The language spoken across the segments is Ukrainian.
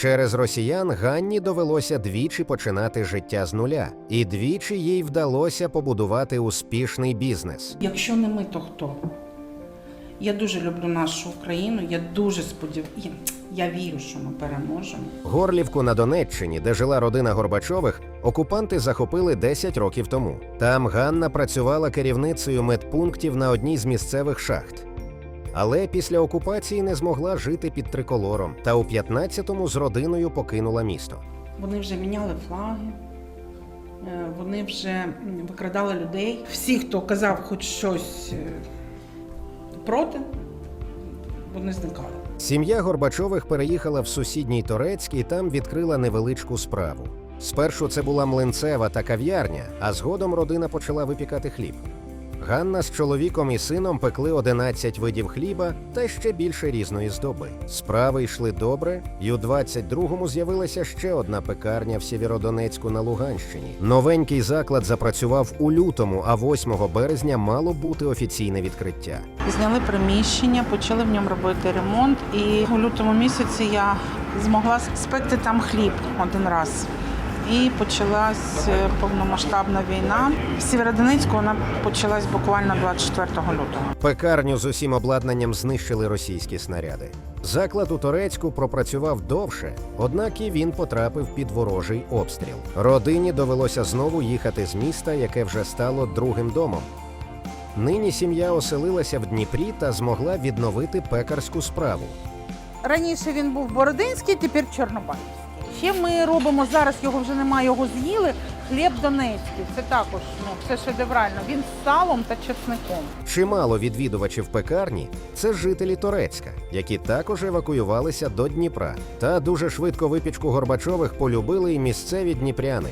Через росіян Ганні довелося двічі починати життя з нуля, і двічі їй вдалося побудувати успішний бізнес. Якщо не ми, то хто? Я дуже люблю нашу Україну. Я дуже сподіваюся. Я вірю, що ми переможемо. Горлівку на Донеччині, де жила родина Горбачових, окупанти захопили 10 років тому. Там Ганна працювала керівницею медпунктів на одній з місцевих шахт. Але після окупації не змогла жити під триколором та у 15-му з родиною покинула місто. Вони вже міняли флаги, е, вони вже викрадали людей. Всі, хто казав хоч щось е, проти, вони зникали. Сім'я Горбачових переїхала в сусідній Торецьк і там відкрила невеличку справу. Спершу це була млинцева та кав'ярня, а згодом родина почала випікати хліб. Ганна з чоловіком і сином пекли 11 видів хліба та ще більше різної здоби. Справи йшли добре, і у 22-му з'явилася ще одна пекарня в Сєвєродонецьку на Луганщині. Новенький заклад запрацював у лютому, а 8 березня мало бути офіційне відкриття. Зняли приміщення, почали в ньому робити ремонт. І у лютому місяці я змогла спекти там хліб один раз. І почалась е, повномасштабна війна. В Сєвєродонецьку вона почалась буквально 24 лютого. Пекарню з усім обладнанням знищили російські снаряди. Заклад у Турецьку пропрацював довше, однак і він потрапив під ворожий обстріл. Родині довелося знову їхати з міста, яке вже стало другим домом. Нині сім'я оселилася в Дніпрі та змогла відновити пекарську справу. Раніше він був Бородинський, тепер Чорнобаївський. Ще ми робимо зараз, його вже немає, його з'їли. Хліб Донецький. Це також ну, це шедеврально. Він з салом та чесником. Чимало відвідувачів пекарні це жителі Торецька, які також евакуювалися до Дніпра. Та дуже швидко випічку Горбачових полюбили і місцеві дніпряни.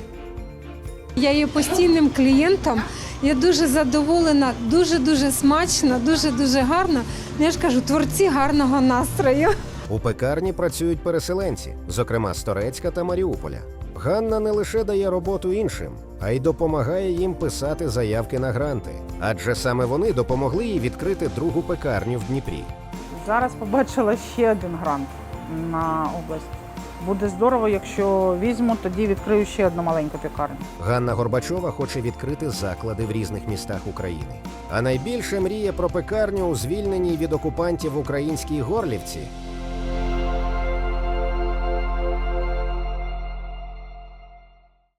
Я є постійним клієнтом. Я дуже задоволена, дуже дуже смачно, дуже дуже гарно. Ну, Я ж кажу, творці гарного настрою. У пекарні працюють переселенці, зокрема з Торецька та Маріуполя. Ганна не лише дає роботу іншим, а й допомагає їм писати заявки на гранти, адже саме вони допомогли їй відкрити другу пекарню в Дніпрі. Зараз побачила ще один грант на область. Буде здорово, якщо візьму, тоді відкрию ще одну маленьку пекарню. Ганна Горбачова хоче відкрити заклади в різних містах України. А найбільше мріє про пекарню у звільненій від окупантів українській Горлівці